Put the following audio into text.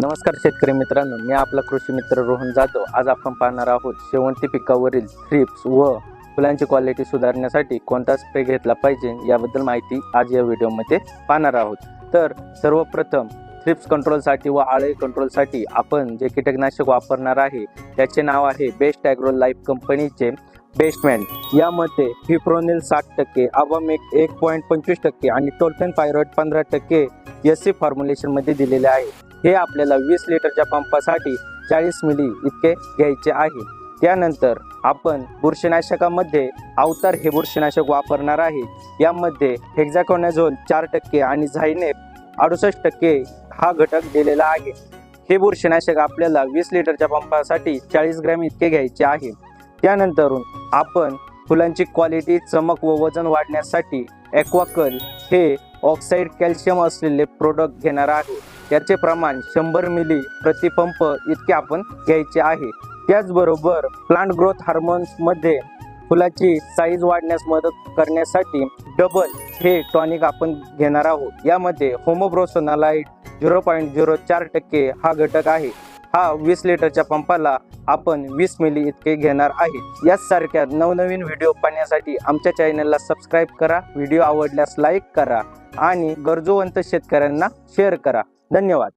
नमस्कार शेतकरी मित्रांनो मी आपला कृषी मित्र रोहन जाधव. आज आपण पाहणार आहोत शेवंती पिकावरील थ्रिप्स व फुलांची क्वालिटी सुधारण्यासाठी कोणता स्प्रे घेतला पाहिजे याबद्दल माहिती आज या व्हिडिओमध्ये पाहणार आहोत. तर सर्वप्रथम थ्रिप्स कंट्रोलसाठी व आळे कंट्रोलसाठी आपण जे कीटकनाशक वापरणार आहे त्याचे नाव आहे बेस्ट ॲग्रो लाईफ कंपनीचे बेस्टमॅन यामध्ये फिप्रोनिल साठ टक्के आवामेक एक पॉईंट पंचवीस टक्के आणि टोल्फेन पायरॉइड पंधरा टक्के एस सी फॉर्म्युलेशनमध्ये दिलेले आहे. हे आपल्याला वीस लिटरच्या पंपासाठी चाळीस मिली इतके घ्यायचे आहे. त्यानंतर आपण बुरशीनाशकामध्ये अवतार हे बुरशीनाशक वापरणार आहे. यामध्ये हेक्झाकोनाझोन चार टक्के आणि झायनेप अडुसष्ट टक्के हा घटक दिलेला आहे. हे बुरशीनाशक आपल्याला वीस लिटरच्या पंपासाठी चाळीस ग्रॅम इतके घ्यायचे आहे. त्यानंतरून आपण फुलांची क्वालिटी चमक व वजन वाढण्यासाठी ॲक्वाकल हे ऑक्साईड कॅल्शियम असलेले प्रोडक्ट घेणार आहे याचे प्रमाण शंभर मिली प्रतिपंप इतके आपण घ्यायचे आहे. त्याचबरोबर प्लांट ग्रोथ हार्मोन्समध्ये फुलाची साईज वाढण्यास मदत करण्यासाठी डबल हे टॉनिक आपण घेणार आहोत. यामध्ये होमोब्रोसोनालाइट झिरो पॉईंट झिरो चार टक्के हा घटक आहे. हा वीस लिटरच्या पंपाला आपण वीस मिली इतके घेणार आहे. याचसारख्या नवनवीन व्हिडिओ पाहण्यासाठी आमच्या चॅनलला सबस्क्राईब करा. व्हिडिओ आवडल्यास लाईक करा. आणि गरजूवंत शेतकऱ्यांना शेअर करा. धन्यवाद.